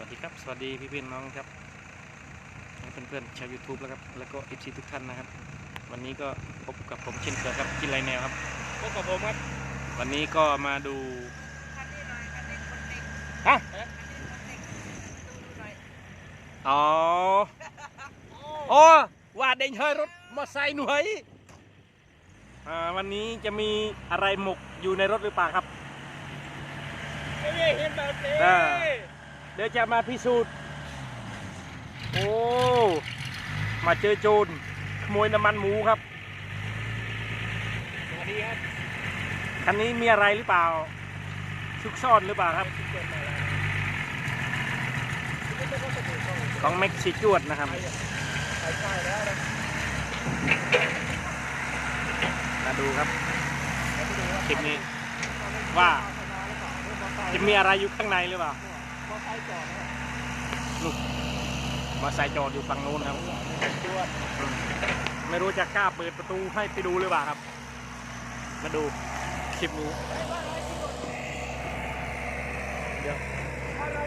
วัสดีครับ สวัสดีพี่พี่น้องครับเพื่อนเพื่อนๆชาว YouTube แล้วครับ แล้วก็เอฟซีทุกท่านนะครับ วันนี้ก็พบกับผมเช่นเคยครับกินไรแนวครับพบกับผมครับ วันนี้ก็มาดูฮะอ๋อโอ้ว่าเด้งเฮยรถมอไซค์หน่วยอ่าวันนี้จะมีอะไรหมกอยู่ในรถหรือเปล่าครับไม่ได้เห็นแบบนี้อ่า เดี๋ยวจะมาพิสูจน์ โอ้ มาเจอโจรขโมยน้ำมันหมูครับ สวัสดีครับ คันนี้มีอะไรหรือเปล่า ซุกซ่อนหรือเปล่าครับเกิดมาแล้วไม่ต้องก็จะดูช่องของเม็กซิจวดนะครับไปใช่แล้วนะมาดูครับแล้วไปดูว่าคลิปนี้ว่าจะจะมีอะไรอยู่ข้างในหรือเปล่า ลูกมาใส่จอดอยู่ฝั่งนู้นครับจวดอืมไม่รู้จะกล้าเปิดประตูให้ไปดูหรือเปล่าครับ มาดูคลิปนี้เดี๋ยว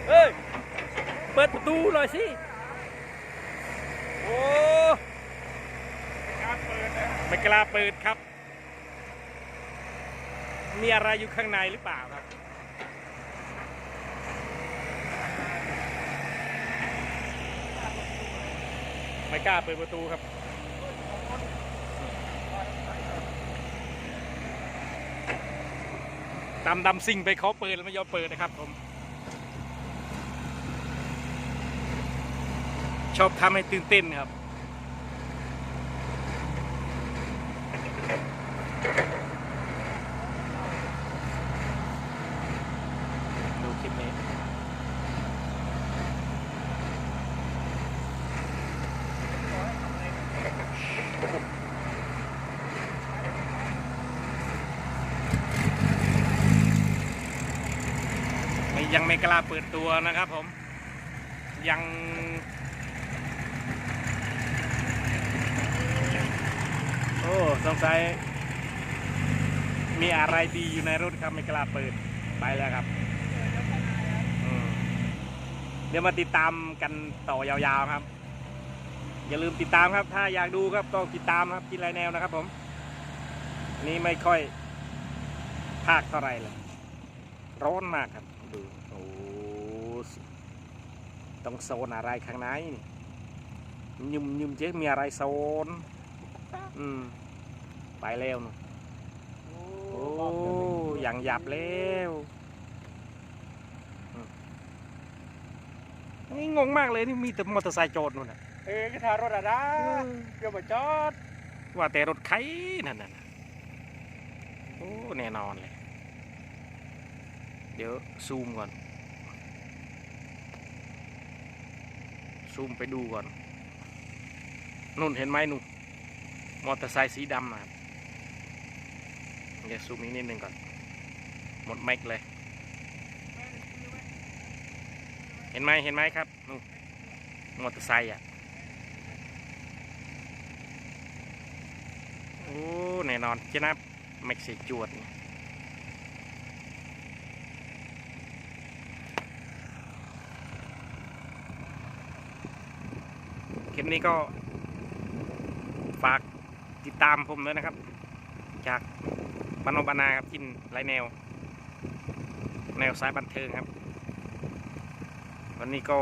เอ้ย เปิดประตูหน่อยสิ โอ้การเปิดนะไม่กล้าเปิดครับ มีอะไรอยู่ข้างในหรือเปล่าครับ ไม่กล้าเปิดประตูครับดำดำสิ่งไปเขาเปิดแล้วไม่ยอมเปิดนะครับผม ชอบทำให้ตื่นเต้นครับ ยังไม่กล้าเปิดตัวนะครับผม ยังโอ้สงสัยมีอะไรดีอยู่ในรถครับไม่กล้าเปิดไปแล้วครับเดี๋ยวมาติดตามกันต่อยาวๆครับ อย่าลืมติดตามครับ ถ้าอยากดูครับต้องติดตามครับกินไรแนวนะครับ ผม นี่ไม่ค่อยภาคเท่าไรเลยร้อนมากครับ ดู โอ้สต้องโซนอะไรข้างในนี่ยุมยุมเจ๊มีอะไรโซน อืม ไปแล้วนะโอ้โอ้อย่างหยับแล้วอืมนี่งงมากเลยนี่มีแต่มอเตอร์ไซค์โจรนู่นน่ะ เออกระทารถอะนะเดี๋ยวมาจอด ว่าแต่รถใครนั่นน่ะโอ้แน่นอนเลยเดี๋ยวซูมก่อน ซูมไปดูก่อนนู่นเห็นไหมนู่นมอเตอร์ไซค์สีดำอะเดี๋ยวซูมอีกนิดนึงก่อน หมดแม็กเลย เห็นไหมเห็นไหมครับนู่นมอเตอร์ไซค์อะ โอ้ แน่นอนเจ้านะเม็กซิจวดนี่ ลิปนี้ก็ฝากติดตามผมด้วยนะครับ จากบานโนบานาครับกินไรแนว แนวสายบันเทิงครับ วันนี้ก็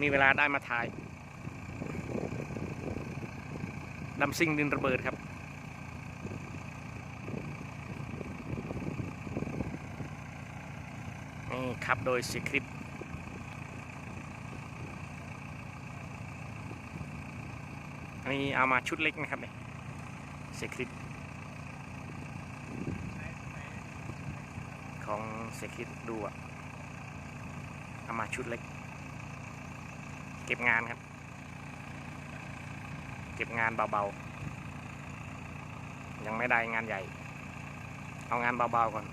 มีเวลาได้มาถ่ายดำซิ่งดินระเบิดครับ นี่ครับโดยสีคลิป อันนี้เอามาชุดเล็กนะครับเนี่ยสีคลิปของเซคิดดูอะเอามาชุดเล็ก เก็บงานครับ เก็บงานเบาๆ ยังไม่ได้งานใหญ่ เอางานเบาๆก่อน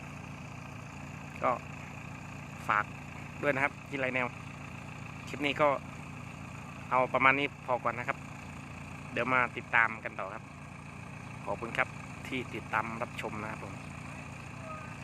ก็ฝากด้วยนะครับกินไรแนว คลิปนี้ก็เอาประมาณนี้พอก่อนนะครับ เดี๋ยวมาติดตามกันต่อครับ ขอบคุณครับที่ติดตามรับชมนะครับผม